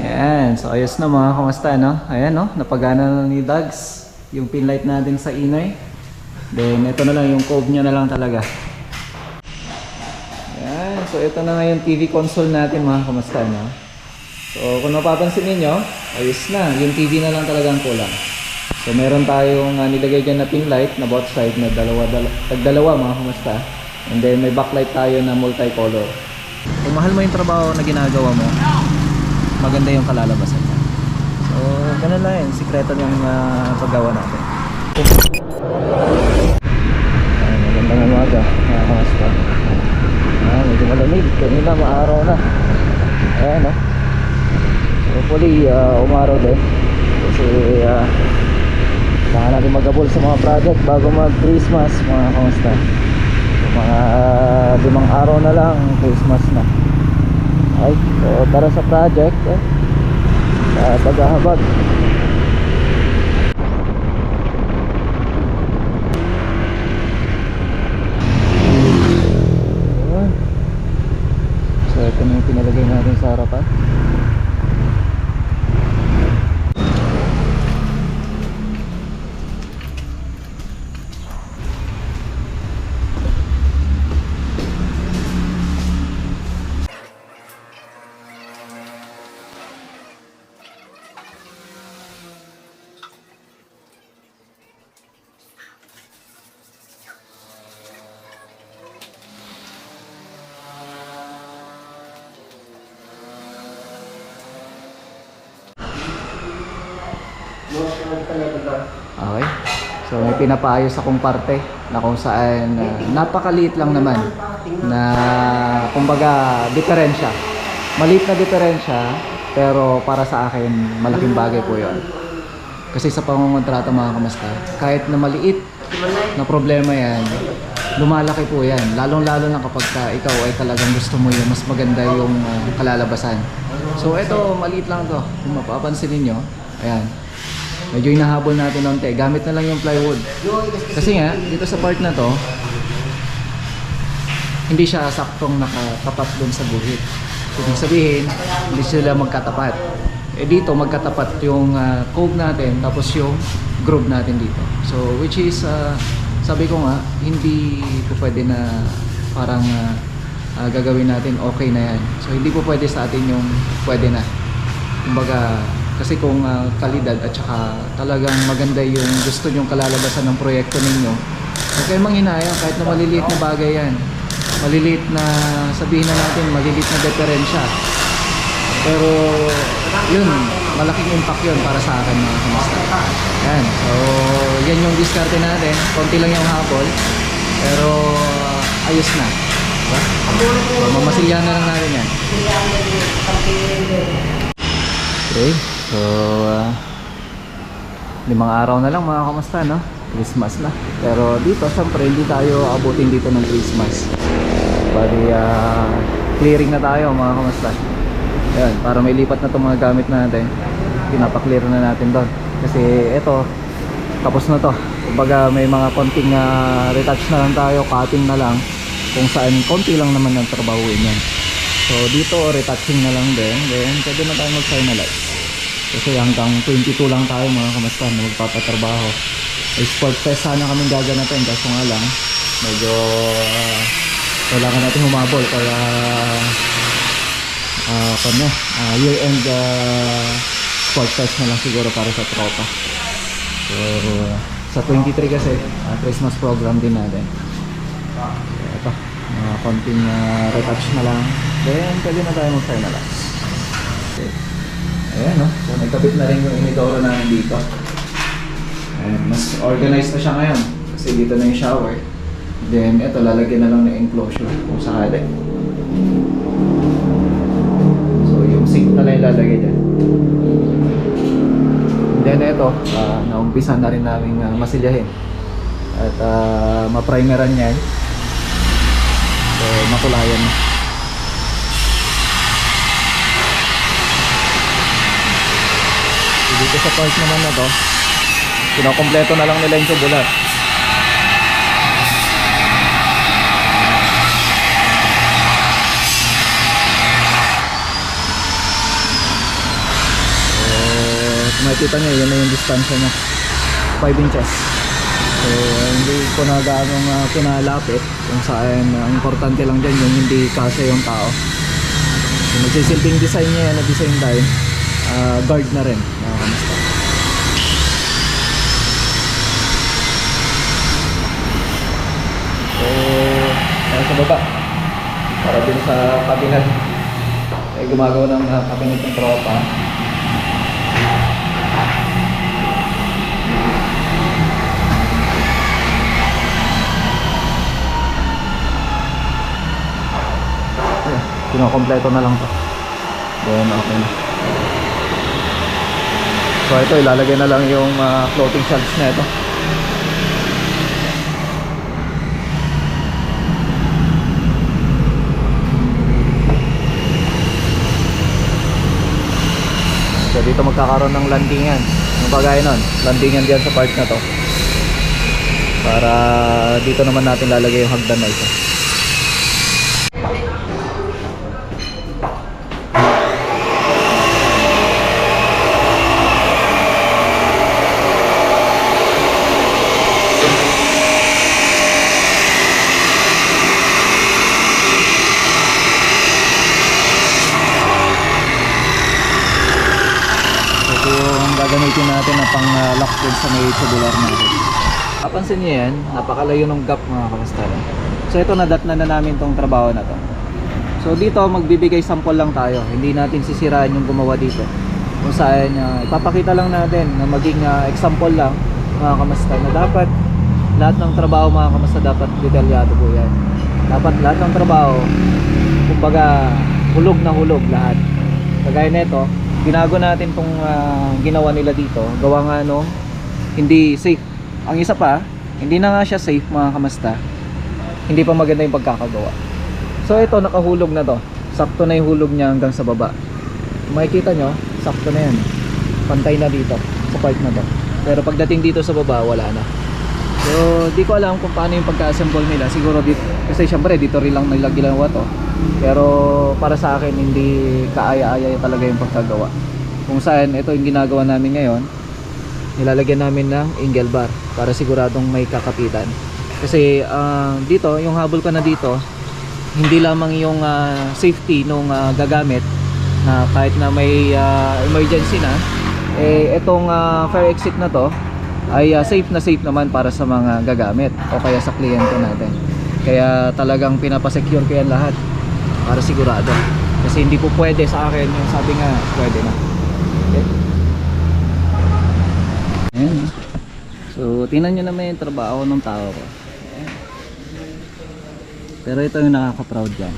Ayan, so ayos na mga kamusta, no? Ayan, no? Napagana na ni Dags yung pinlight natin sa inay. Then, ito na lang yung cove niya na lang talaga. Ayan, so ito na nga yung TV console natin mga kamusta, no? So, kung mapapansin ninyo, ayos na. Yung TV na lang talagang kulang. So, meron tayong uh, nilagay dyan na pinlight na both side na dalawa, dala, tagdalawa mga kamusta. And then, may backlight tayo na multicolor. Kung mahal mo yung trabaho na ginagawa mo, maganda yung kalalabasan niya. So, ganun lang yun. Sikreto yung uh, paggawa natin. Ay, magandang umaga, mga kamusta. Ah, medyo malamig. Kanina maaraw na. Ayan, no? Hopefully, uh, umaraw din. Kasi, uh, kailangan natin magabol sa mga project bago mag-Christmas, mga kamusta. So, mga limang araw na lang, Christmas na. Ay, so tara sa project eh. Sa paghahabag. Ayan. So ito na yung pinalagay natin sa harapan. Pinapaayos akong parte na kung saan uh, napakaliit lang naman na kumbaga diferensya. Maliit na diferensya pero para sa akin malaking bagay po 'yon. Kasi sa pangungontrata mga kamasta, kahit na maliit na problema yan, lumalaki po yan. Lalong-lalo na kapag ka ikaw ay talagang gusto mo yung mas maganda yung uh, kalalabasan. So ito, maliit lang to. Kung mapapansin ninyo, ayan. Medyo inahabol natin onte. Gamit na lang yung plywood. Kasi nga, dito sa part na to, hindi siya saktong nakatapat dun sa guhit. Ibig sabihin, hindi sila magkatapat. Eh dito, magkatapat yung uh, cove natin, tapos yung groove natin dito. So, which is, uh, sabi ko nga, hindi po pwede na parang uh, uh, gagawin natin okay na yan. So, hindi po pwede sa atin yung pwede na. Kumbaga, kasi kung uh, kalidad at saka talagang maganda yung gusto nyong kalalabasan ng proyekto ninyo, huwag kayong manghinayang kahit na maliliit na bagay yan. Maliliit na, sabihin na natin, maliliit na diferensya. Pero, yun, malaking impact yun para sa akin mga kamusta. Yan, so, yan yung diskarte natin. Konti lang yung habol, pero ayos na. Diba? So, mamasilyahan na lang natin yan. Okay, so uh, limang araw na lang mga kamusta no? Christmas na. Pero dito, syempre hindi tayo abutin dito ng Christmas. Bali, uh, clearing na tayo mga kamusta. Ayan, para may lipat na itong mga gamit natin. Pinapaklear na natin doon. Kasi ito, tapos na to. Kumbaga may mga konting uh, retouch na lang tayo, cutting na lang. Kung saan konti lang naman ang trabahuin yan. So dito retouching na lang din. Then pwede na tayo mag-finalize. Kasi hanggang 22 lang tayo mga kamusta na magpapatrabaho. May sport fest sana kami gaganatin kaso nga lang medyo uh, kailangan natin humabol kaya uh, kanya, uh, year end uh, sport fest na lang siguro para sa tropa. So sa 23 kasi uh, Christmas program din natin. Ito, mga konting uh, retouch na lang. Then, pwede na tayo mag-finalize. Ayan, no? So, nagkabit na rin yung inidoro namin dito. Ayan, mas organized na siya ngayon. Kasi dito na yung shower. Then, ito, lalagyan na lang ng enclosure kung sakali. So, yung sink na lang ilalagay dyan. Then, ito, uh, naumpisa na rin namin uh, masilyahin. At uh, maprimeran yan. So, matulayan na. Dito sa part naman na to, kinakompleto na lang nila yung tubular. makikita nyo, yun na yung distansya niya. 5 inches. So, hindi ko na gaano uh, pinalapit kung saan uh, importante lang dyan yung hindi kasya yung tao. So, magsisilbing design niya yan the same time, uh, guard na rin. Mga kamusta. So, ayan sa baba. Para din sa cabinet. Ay gumagawa ng uh, cabinet ng tropa. Ayan, Kinokompleto na lang to. Then okay na. So ito ilalagay na lang yung uh, floating shelves na ito. So dito magkakaroon ng landingan. Yung bagay nun, landingan diyan sa part na to. Para dito naman natin lalagay yung hagdan na ito yung gagamitin natin na pang uh, lock din sa may tubular natin. Kapansin niyo yan, napakalayo ng gap mga kamastara. So ito nadatnan na namin tong trabaho na to. So dito magbibigay sample lang tayo. Hindi natin sisiraan yung gumawa dito. Kung saan uh, ipapakita lang natin na maging uh, example lang mga kamasta na dapat lahat ng trabaho mga kamasta dapat detalyado po yan. Dapat lahat ng trabaho kumbaga hulog na hulog lahat. Kagaya nito, ginago natin tong ah, ginawa nila dito. Gawa nga no, hindi safe. Ang isa pa, hindi na nga siya safe mga kamasta. Hindi pa maganda yung pagkakagawa. So ito nakahulog na to. Sakto na yung hulog niya hanggang sa baba. Makikita nyo, sakto na yan. Pantay na dito sa part na to. Pero pagdating dito sa baba, wala na. So, di ko alam kung paano yung pagka-assemble nila. Siguro dito, kasi syempre dito rin lang nila ginawa to. Pero para sa akin, hindi kaaya-aya talaga yung pagkagawa. Kung saan, ito yung ginagawa namin ngayon. Nilalagyan namin ng angle bar para siguradong may kakapitan. Kasi ah, dito, yung habol ka na dito, hindi lamang yung ah, safety nung ah, gagamit na kahit na may ah, emergency na, eh itong ah, fire exit na to ay ah, safe na safe naman para sa mga gagamit o kaya sa kliyente natin. Kaya talagang pinapasecure ko yan lahat para sigurado. Kasi hindi po pwede sa akin yung sabi nga pwede na. Okay? Ayan. So, tingnan nyo naman yung trabaho ng tao ko. Pero ito yung nakaka-proud dyan.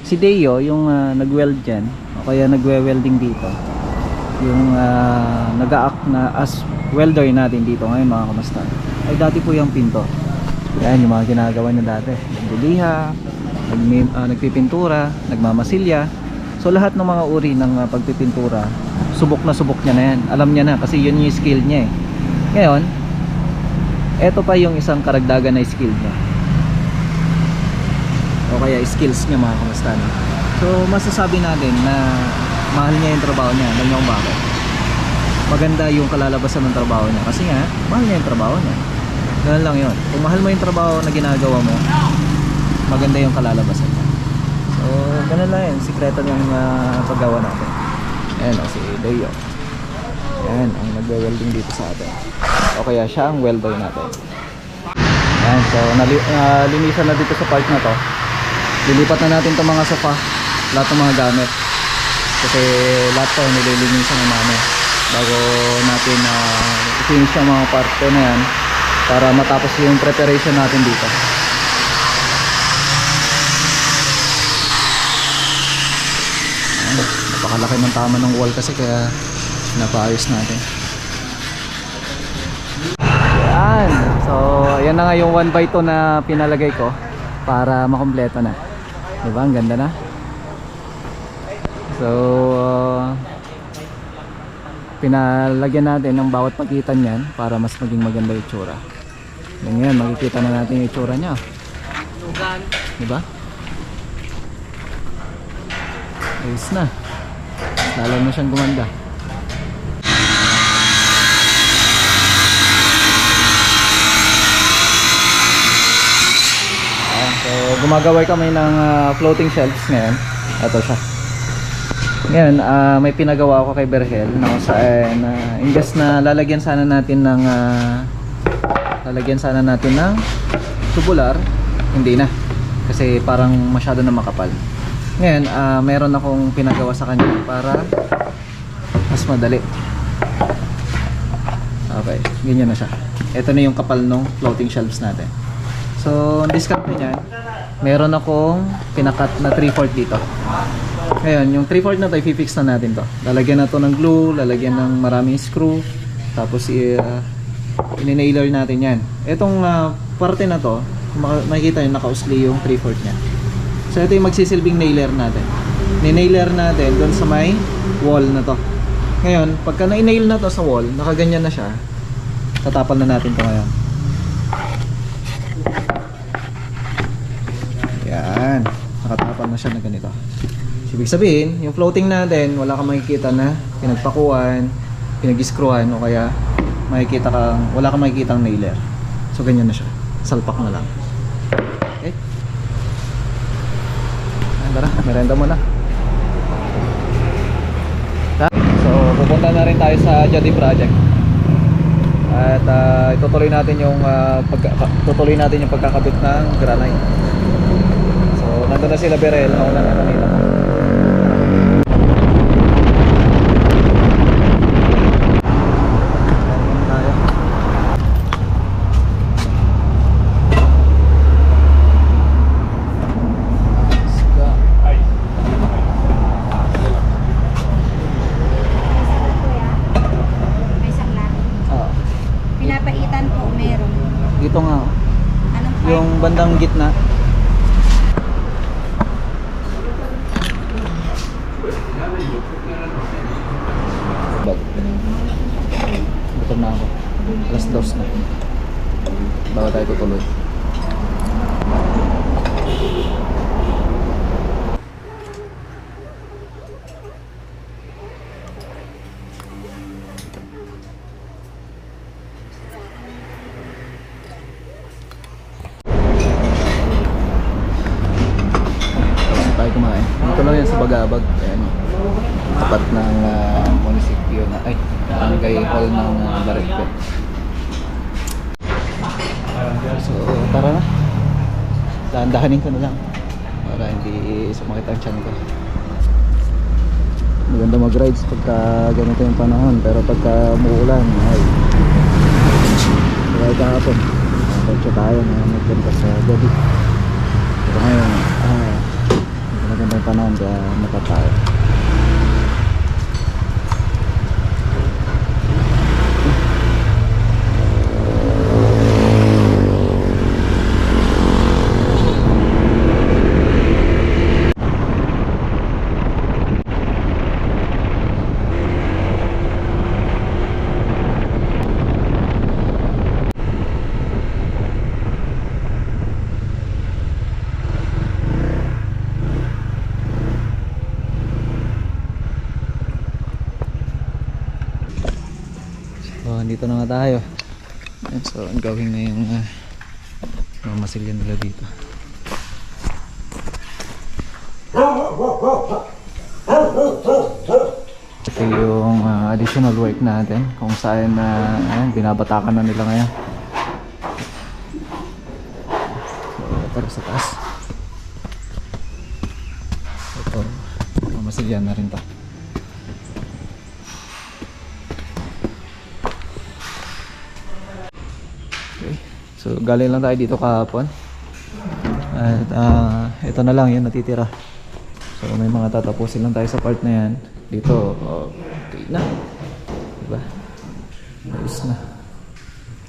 Si Deo, yung ah, nag-weld dyan, o kaya nagwe-welding dito, yung uh, nag-act na as welder natin dito ngayon mga kamasta, ay dati po yung pinto. Yan, yung mga ginagawa niya dati. Nagduliha, nagmi- ah, nagpipintura, nagmamasilya. So lahat ng mga uri ng ah, pagpipintura, subok na subok niya na yan. Alam niya na kasi yun yung skill niya eh. Ngayon, eto pa yung isang karagdagan na skill niya o kaya skills niya mga kamusta no? so masasabi natin na mahal niya yung trabaho niya alam niyo kung bakit maganda yung kalalabasan ng trabaho niya kasi nga mahal niya yung trabaho niya ganun lang yun kung mahal mo yung trabaho na ginagawa mo maganda yung kalalabasan niya. So ganun lang yun. Sikreto ng uh, paggawa natin. Ayan o si Deo ayan ang nagwe-welding dito sa atin. O kaya siya ang welder natin. Ayan, so nali, ah, linisan na dito sa part na to. Lilipat na natin itong mga sofa, lahat ng mga gamit. Kasi lahat to nililinisan na namin. Bago natin uh, finish yung mga parte na yan para matapos yung preparation natin dito. Ayan, napakalaki ng tama ng wall kasi kaya napaayos natin. Yan. So, yan na nga yung 1 by 2 na pinalagay ko para makompleto na. 'Di ba? Ang ganda na. So, uh, pinalagyan natin ng bawat pagitan niyan para mas maging maganda yung itsura. Yan ngayon, makikita na natin yung itsura niya. Di ba? Ayos na lalo na siyang gumanda. So gumagaway kami ng uh, floating shelves ngayon. Ito siya. Ngayon uh, may pinagawa ako kay Berhel no, saan uh, imbes na lalagyan sana natin ng uh, lalagyan sana natin ng tubular hindi na. Kasi parang masyado na makapal. Ngayon, ah, meron akong pinagawa sa kanya para mas madali. Okay, ganyan na siya. Ito na yung kapal ng floating shelves natin. So, discount niyan, meron akong pinakat na 3/4 dito. Ngayon, yung 3/4 na to, i-fix na natin to. Lalagyan na to ng glue, lalagyan ng maraming screw, tapos uh, i-nailer natin yan. Itong ah, parte na to, makikita nyo, naka-usli yung 3/4 niya. So, ito yung magsisilbing nailer natin. Ni-nailer natin doon sa may wall na to. Ngayon, pagka na-nail na to sa wall, nakaganyan na siya, tatapal na natin to ngayon. Yan. Nakatapal na siya na ganito. Ibig sabihin, yung floating natin, wala kang makikita na pinagpakuan, pinag-screwan o kaya makikita kang, wala kang makikita nailer. So ganyan na siya. Salpak na lang. Okay? Ayan, tara, merenda muna. So, pupunta na rin tayo sa Jadi Project. At ah, itutuloy natin yung ah, pagka, tutuloy natin yung pagkakabit ng granite. So, nandun na sila Berel, nauna na kanina. Ayan tayo. Let's go. May sakla. Ah, Pinapaitan po meron. dito nga, Anong part? yung bandang gitna. Bag. Gutom na ako. Alas dos na. Bago tayo tutuloy. Tapos tayo kumain. Dito lang yan sa Bagabag. Ayan. Tapat ng uh, munisipyo na, ay, barangay hall ng uh, Baretpe. So, tara na. Dahan-dahanin ko na lang. Para hindi sumakit ang tiyan ko. Maganda mag-rides pagka ganito yung panahon. Pero pagka muulan, ay. Kaya kahapon, kotse tayo na magpunta sa gabi. Pero ngayon, ah, maganda yung panahon kaya matatayo. So, andito na nga tayo. Ayan, so, ang gawin na yung uh, mamasilyan nila dito. Ito yung uh, additional work natin kung saan na ayan, binabatakan na nila ngayon. So, tara sa taas. Ito, mamasilyan na rin to. So galing lang tayo dito kahapon. At ah, ito na lang yung natitira. So may mga tatapusin lang tayo sa part na yan. Dito, okay na. Diba? Ayos na.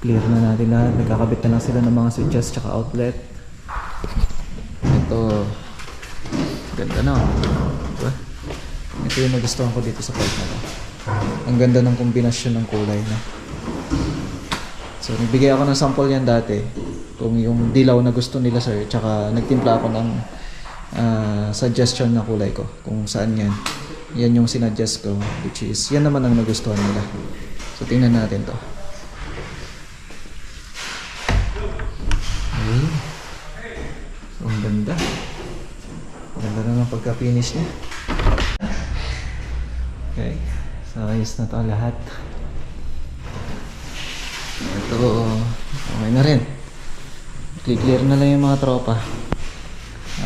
Clear na natin lahat. Nagkakabit na lang sila ng mga switches tsaka outlet. Ito, ganda na. Diba? Ito yung nagustuhan ko dito sa part na to. Ang ganda ng kombinasyon ng kulay na. So, nagbigay ako ng sample yan dati. Kung yung dilaw na gusto nila sir, tsaka nagtimpla ako ng ah, suggestion na kulay ko. Kung saan yan. Yan yung sinadjust ko, which is, yan naman ang nagustuhan nila. So, tingnan natin to. Okay. So, ang ganda. finish niya. Okay. So, ayos na to lahat. Ito, okay na rin. Clear na lang yung mga tropa.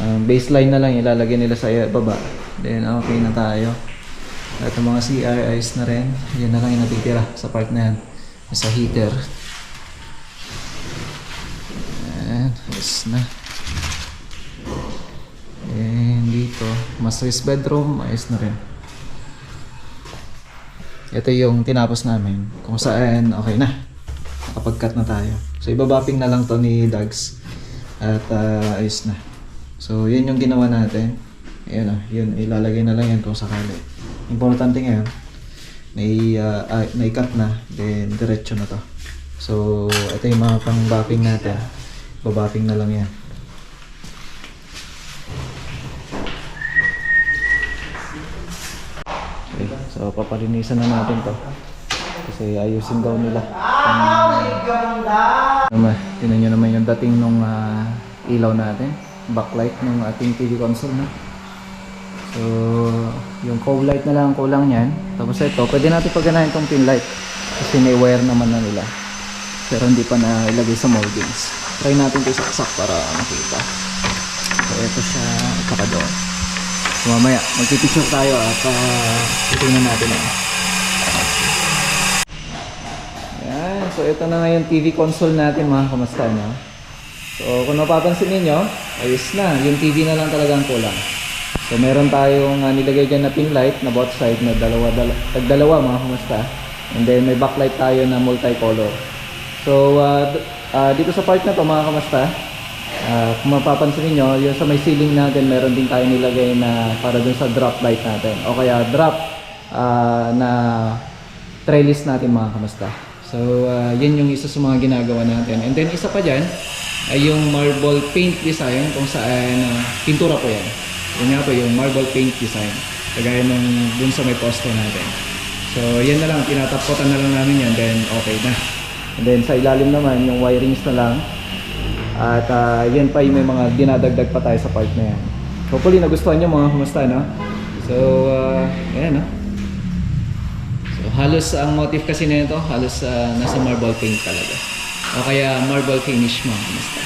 Um, baseline na lang ilalagay nila sa baba. Then, okay na tayo. At yung mga CR ayos na rin. Yan na lang yung natitira sa part na yan. Sa heater. Ayan, ayos na. And dito, master's bedroom, ayos na rin. Ito yung tinapos namin. Kung saan, okay na. Nakapag-cut na tayo. So, ibabapping na lang to ni Dags. At ah, ayos na. So, yun yung ginawa natin. Ayan ah, yun. Ilalagay na lang yan kung sakali. Importante ngayon, may, ah, ah, may cut na. Then, diretso na to. So, ito yung mga pang-bapping natin. Babapping na lang yan. So papalinisan na natin to. Kasi ayusin daw nila. Naman, tinan nyo naman yung dating nung ah, ilaw natin. Backlight ng ating TV console na. So, yung cove light na lang ang kulang niyan. Tapos ito, pwede natin pagganahin tong pin light. Kasi may wire naman na nila. Pero hindi pa na ilagay sa moldings. Try natin ito isaksak para makita. So, ito siya. Doon. So, mamaya, magpipicture tayo at uh, titingnan natin eh. Yan. So, ito na nga TV console natin mga kamusta, no? So, kung napapansin ninyo, ayos na. Yung TV na lang talagang kulang. So, meron tayong uh, nilagay dyan na pin light na both side na dalawa, dala, tagdalawa mga kamusta. And then, may backlight tayo na multicolor. So, uh, uh, dito sa part na to mga kamusta, Ah, kung mapapansin niyo, yung sa may ceiling natin, meron din tayo nilagay na para dun sa drop light natin. O kaya drop ah, na trellis natin mga kamusta. So, ah, yun yung isa sa mga ginagawa natin. And then, isa pa dyan, ay yung marble paint design kung saan ah, pintura po yan. Yun nga po, yung marble paint design. Kagaya nung dun sa may posto natin. So, yan na lang. Tinatapotan na lang namin yan. Then, okay na. And then, sa ilalim naman, yung wirings na lang. At ah, yan pa yung may mga dinadagdag pa tayo sa part na yan. Hopefully nagustuhan nyo mga kumusta, no? So, uh, ayan, no? Halos ang motif kasi nito, halos ah, nasa marble paint talaga. O kaya marble finish mga kumusta.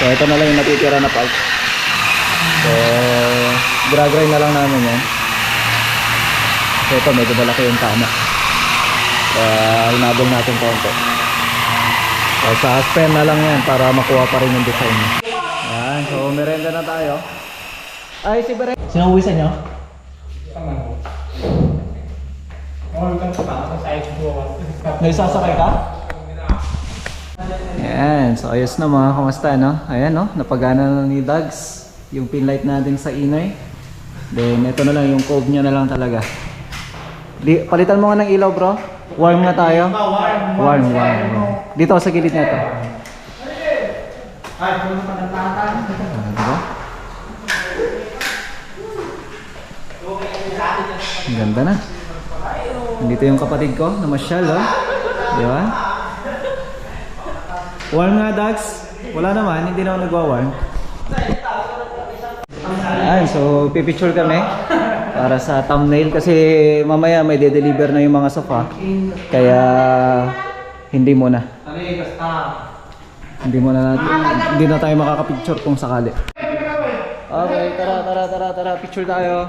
So, ito na lang yung natitira na part. So, drag-grind na lang namin yan. So, ito medyo malaki yung tama. Kaya, hinabol natin konti. So, sa pen na lang yan para makuha pa rin yung design. Yan, so merenda na tayo. Ay, si Bere. Sinuwisan nyo? Nagsasakay ka? Yan, so ayos na mga kamusta no? Ayan no, napagana na ni Dags yung pin light natin sa inay. Then ito na lang yung cove niya na lang talaga. Di, palitan mo nga ng ilaw bro. Warm nga tayo. Warm, warm. warm. Dito sa gilid nito. Ah, diba? Ang ganda na. Nandito yung kapatid ko na masyal, oh. Di ba? Warm nga, Dax. Wala naman, hindi na ako nagwa-warm. Ayan, so pipicture kami para sa thumbnail kasi mamaya may de-deliver na yung mga sofa. Kaya hindi muna. Hindi muna natin, hindi na tayo makakapicture kung sakali. Okay, tara, tara, tara, tara, picture tayo.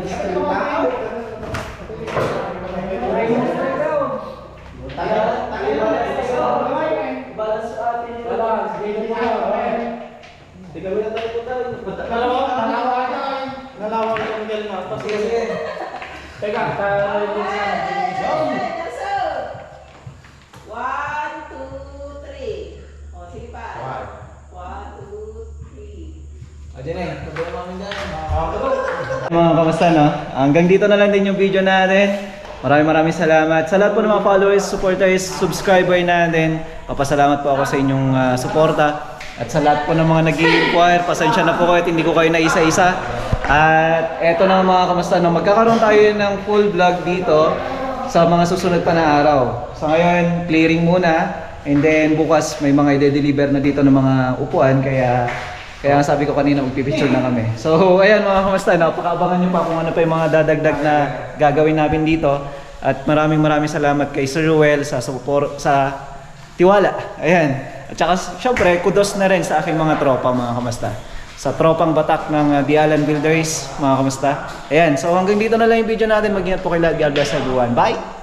One, two, three. O, sige pa. One, two, three. Mga kamusta no? Hanggang dito na lang din yung video natin. Maraming maraming salamat. Sa lahat po ng mga followers, supporters, subscriber natin, papasalamat po ako sa inyong ah, suporta. At sa lahat po ng mga nag inquire pasensya na po kayo at hindi ko kayo na isa-isa. At eto na mga kamusta no, magkakaroon tayo ng full vlog dito sa mga susunod pa na araw. So ngayon, clearing muna and then bukas may mga i-deliver na dito ng mga upuan kaya kaya nga sabi ko kanina magpipicture na kami. So ayan mga kamusta, napakaabangan niyo pa kung ano pa yung mga dadagdag na gagawin namin dito. At maraming maraming salamat kay Sir Ruel sa support sa tiwala. Ayan. At saka syempre, kudos na rin sa aking mga tropa mga kamusta. Sa tropang batak ng uh, Dialan Builders, mga kamusta. Ayan, so hanggang dito na lang yung video natin. Mag-ingat po kayo lahat. God bless everyone. Bye!